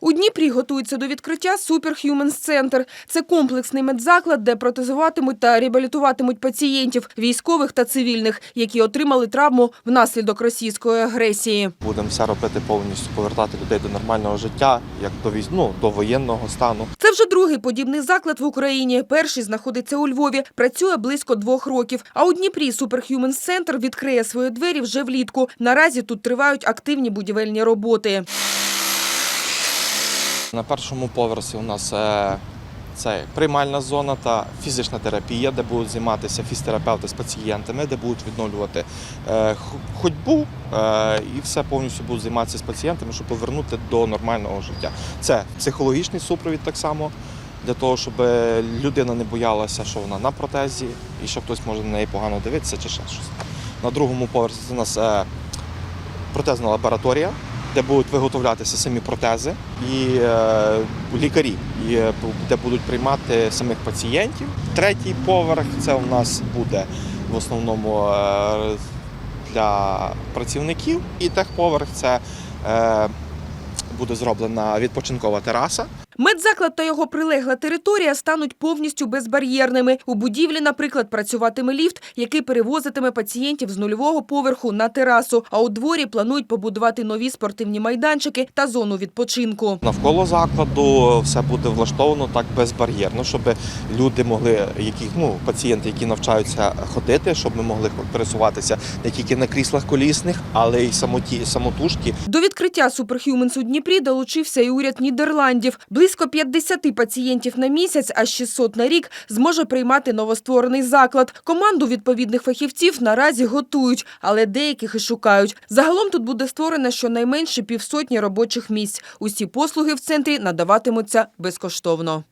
У Дніпрі готується до відкриття Superhumans Center. Це комплексний медзаклад, де протезуватимуть та реабілітуватимуть пацієнтів, військових та цивільних, які отримали травму внаслідок російської агресії. Будемо все робити повністю, повертати людей до нормального життя, як до військ... ну, до воєнного стану. Це вже другий подібний заклад в Україні. Перший знаходиться у Львові, працює близько двох років. А у Дніпрі Superhumans Center відкриє свої двері вже влітку. Наразі тут тривають активні будівельні роботи. На першому поверсі у нас е, це приймальна зона та фізична терапія, де будуть займатися фізтерапевти з пацієнтами, де будуть відновлювати е, ходьбу е, і все повністю будуть займатися з пацієнтами, щоб повернути до нормального життя. Це психологічний супровід так само. Для того, щоб людина не боялася, що вона на протезі, і що хтось може на неї погано дивитися чи ще щось. На другому поверсі у нас протезна лабораторія, де будуть виготовлятися самі протези, і е, лікарі, і, е, де будуть приймати самих пацієнтів. Третій поверх це у нас буде в основному е, для працівників. І техповерх це буде зроблена відпочинкова тераса. Медзаклад та його прилегла територія стануть повністю безбар'єрними. У будівлі, наприклад, працюватиме ліфт, який перевозитиме пацієнтів з нульового поверху на терасу. А у дворі планують побудувати нові спортивні майданчики та зону відпочинку. Навколо закладу все буде влаштовано так безбар'єрно, щоб люди могли, які ну пацієнти, які навчаються ходити, щоб ми могли пересуватися не тільки на кріслах колісних, але й самоті самотужки. До відкриття Superhumans у Дніпрі долучився і уряд Нідерландів. Близько 50 пацієнтів на місяць, а 600 на рік зможе приймати новостворений заклад. Команду відповідних фахівців наразі готують, але деяких і шукають. Загалом тут буде створено щонайменше півсотні робочих місць. Усі послуги в центрі надаватимуться безкоштовно.